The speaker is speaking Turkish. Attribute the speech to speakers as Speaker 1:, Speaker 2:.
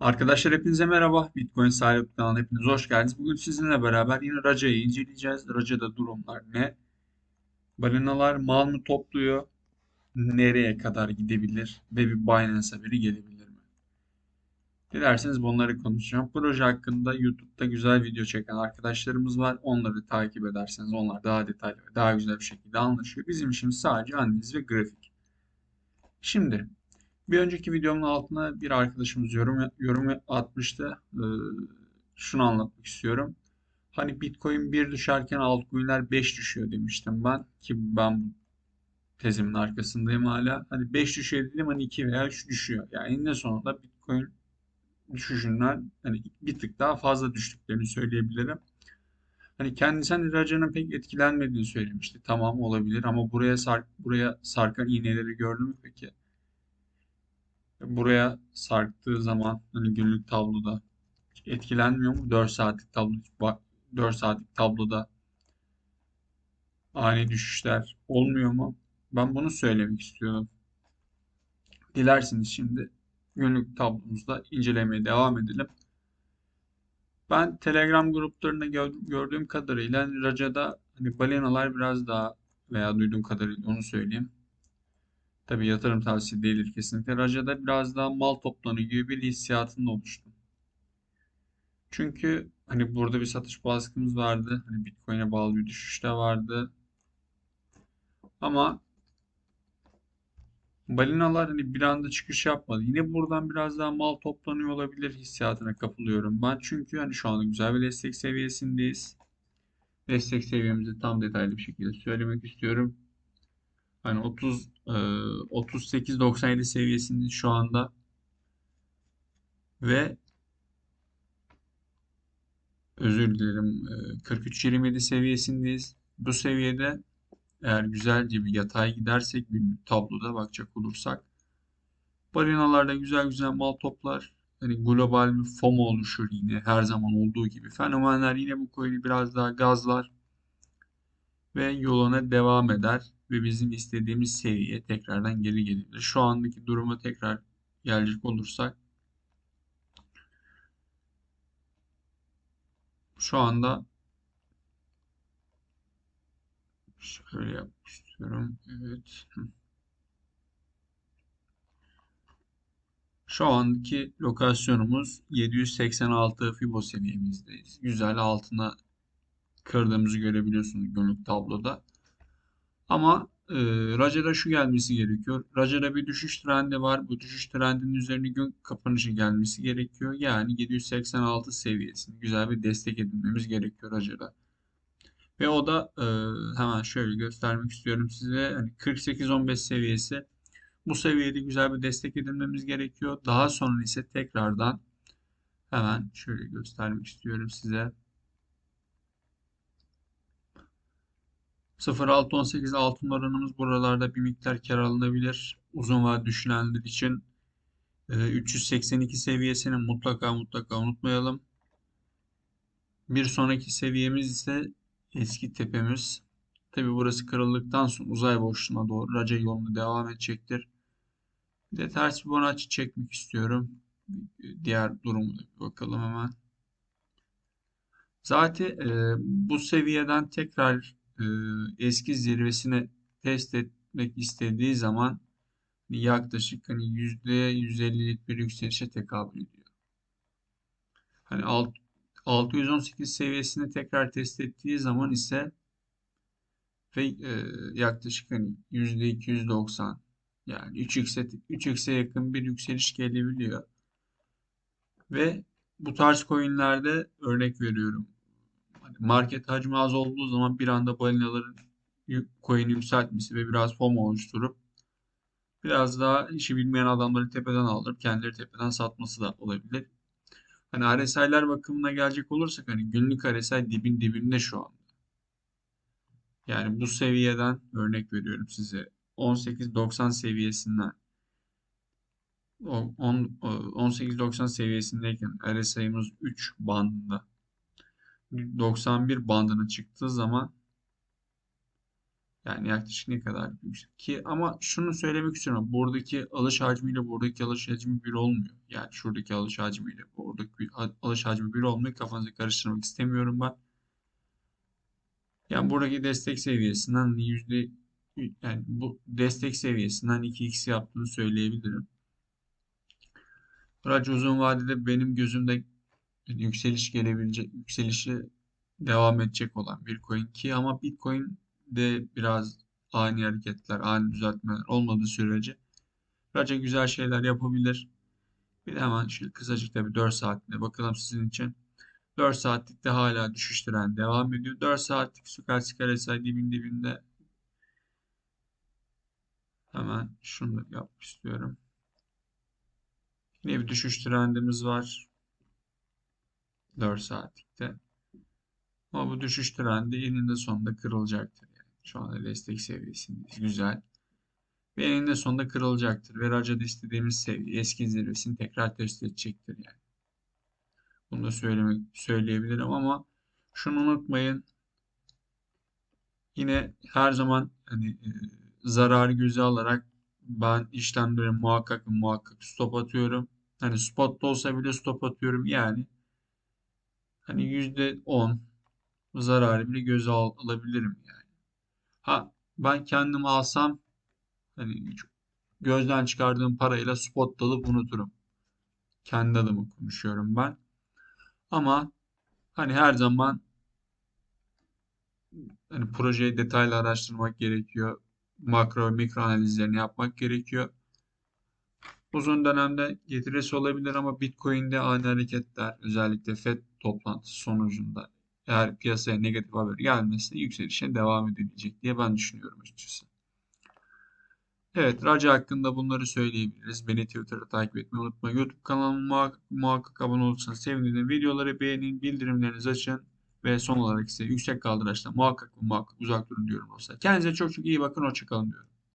Speaker 1: Arkadaşlar hepinize merhaba. Bitcoin Sahibi kanalına hepiniz hoş geldiniz. Bugün sizinle beraber yine Raca'yı inceleyeceğiz. Raca'da durumlar ne? Balinalar mal mı topluyor? Nereye kadar gidebilir? Ve bir Binance haberi gelebilir mi? Dilerseniz bunları konuşacağım. Proje hakkında YouTube'da güzel video çeken arkadaşlarımız var. Onları takip ederseniz onlar daha detaylı ve daha güzel bir şekilde anlaşıyor. Bizim işimiz sadece analiz ve grafik. Şimdi bir önceki videomun altına bir arkadaşımız yorum yorum atmıştı. Ee, şunu anlatmak istiyorum. Hani Bitcoin 1 düşerken altcoin'ler 5 düşüyor demiştim ben ki ben tezimin arkasındayım hala. Hani 5 düşüyor dedim hani 2 veya 3 düşüyor. Yani eninde sonunda Bitcoin düşüşünden hani bir tık daha fazla düştüklerini söyleyebilirim. Hani kendisi hani Raja'nın pek etkilenmediğini söylemişti. Tamam olabilir ama buraya sark buraya sarkan iğneleri gördün mü peki? Buraya sarktığı zaman hani günlük tabloda etkilenmiyor mu? 4 saatlik tablo 4 saatlik tabloda ani düşüşler olmuyor mu? Ben bunu söylemek istiyorum. Dilerseniz şimdi günlük tablomuzda incelemeye devam edelim. Ben Telegram gruplarında gördüğüm kadarıyla Raca'da hani balinalar biraz daha veya duyduğum kadarıyla onu söyleyeyim. Tabii yatırım tavsiye değildir kesinlikle. Raja'da biraz daha mal toplanıyor gibi bir hissiyatında oluştu. Çünkü hani burada bir satış baskımız vardı. Hani Bitcoin'e bağlı bir düşüş de vardı. Ama balinalar hani bir anda çıkış yapmadı. Yine buradan biraz daha mal toplanıyor olabilir hissiyatına kapılıyorum ben. Çünkü hani şu anda güzel bir destek seviyesindeyiz. Destek seviyemizi tam detaylı bir şekilde söylemek istiyorum. Hani 30 e, 38-97 seviyesinde şu anda ve özür dilerim e, 43-27 seviyesindeyiz. Bu seviyede eğer güzelce bir yatay gidersek günlük tabloda bakacak olursak balinalarda güzel güzel mal toplar. Hani global bir FOMO oluşur yine her zaman olduğu gibi. Fenomenler yine bu coin'i biraz daha gazlar ve yoluna devam eder ve bizim istediğimiz seviyeye tekrardan geri gelir. Şu andaki duruma tekrar gelecek olursak şu anda şöyle yapmak istiyorum. Evet. Şu andaki lokasyonumuz 786 Fibo seviyemizdeyiz. Güzel altına kırdığımızı görebiliyorsunuz günlük tabloda. Ama e, Raja'da şu gelmesi gerekiyor. Raja'da bir düşüş trendi var. Bu düşüş trendinin üzerine gün kapanışı gelmesi gerekiyor. Yani 786 seviyesini güzel bir destek edinmemiz gerekiyor Raja'da. Ve o da e, hemen şöyle göstermek istiyorum size. Hani 48-15 seviyesi. Bu seviyede güzel bir destek edinmemiz gerekiyor. Daha sonra ise tekrardan hemen şöyle göstermek istiyorum size. 0.618 altın oranımız buralarda bir miktar kar alınabilir. Uzun vade düşünenler için 382 e, seviyesini mutlaka mutlaka unutmayalım. Bir sonraki seviyemiz ise eski tepemiz. Tabi burası kırıldıktan sonra uzay boşluğuna doğru raca yolunu devam edecektir. Bir de ters Fibonacci çekmek istiyorum. Diğer durumu da bakalım hemen. Zaten e, bu seviyeden tekrar e, eski zirvesine test etmek istediği zaman yaklaşık hani yüzde 150'lik bir yükselişe tekabül ediyor. Hani 618 seviyesini tekrar test ettiği zaman ise ve e, yaklaşık hani yüzde 290 yani 3x'e 3x'e yakın bir yükseliş gelebiliyor. Ve bu tarz coinlerde örnek veriyorum market hacmi az olduğu zaman bir anda balinaların coin'i yükseltmesi ve biraz FOMO oluşturup biraz daha işi bilmeyen adamları tepeden aldırıp kendileri tepeden satması da olabilir. Hani RSI'ler bakımına gelecek olursak hani günlük RSI dibin dibinde şu anda. Yani bu seviyeden örnek veriyorum size. 18.90 seviyesinden 18.90 seviyesindeyken RSI'miz 3 bandında 91 bandına çıktığı zaman Yani yaklaşık ne kadar yüksek ki ama şunu söylemek istiyorum. Buradaki alış hacmiyle buradaki alış hacmi bir olmuyor. Yani şuradaki alış hacmiyle buradaki bir alış hacmi bir olmuyor. Kafanızı karıştırmak istemiyorum ben. Yani buradaki destek seviyesinden yüzde yani bu destek seviyesinden 2x yaptığını söyleyebilirim. Rac uzun vadede benim gözümde yükseliş gelebilecek, yükselişi devam edecek olan bir coin ki ama Bitcoin de biraz ani hareketler, ani düzeltmeler olmadığı sürece Raca güzel şeyler yapabilir. Bir de hemen şöyle kısacık da bir 4 saatine bakalım sizin için. 4 saatlikte hala düşüş trendi devam ediyor. 4 saatlik Stochastic RSI dibin dibinde hemen şunu da yapmak istiyorum. Yine bir düşüş trendimiz var. 4 saatlikte. Ama bu düşüş trendi eninde sonunda kırılacaktır. Yani şu anda destek seviyesindeyiz. Güzel. Ve eninde sonunda kırılacaktır. Ve racada istediğimiz seviye eski zirvesini tekrar test edecektir yani. Bunu da söylemek söyleyebilirim ama şunu unutmayın. Yine her zaman hani e, zararı göze alarak ben işlemlere muhakkak muhakkak stop atıyorum. Hani spot olsa bile stop atıyorum. Yani hani %10 zararı bile göze al, alabilirim yani. Ha ben kendim alsam hani gözden çıkardığım parayla spot dalıp unuturum. Kendi adıma konuşuyorum ben. Ama hani her zaman hani projeyi detaylı araştırmak gerekiyor. Makro mikro analizlerini yapmak gerekiyor. Uzun dönemde getirisi olabilir ama Bitcoin'de ani hareketler özellikle FED toplantısı sonucunda eğer piyasaya negatif haber gelmezse yükselişe devam edilecek diye ben düşünüyorum açıkçası. Evet, Raca hakkında bunları söyleyebiliriz. Beni Twitter'da takip etmeyi unutmayın. YouTube kanalıma muhakkak, abone olursanız sevinirim. Videoları beğenin, bildirimlerinizi açın. Ve son olarak ise yüksek kaldıraçta muhakkak muhakkak uzak durun diyorum dostlar. Kendinize çok çok iyi bakın. Hoşçakalın diyorum.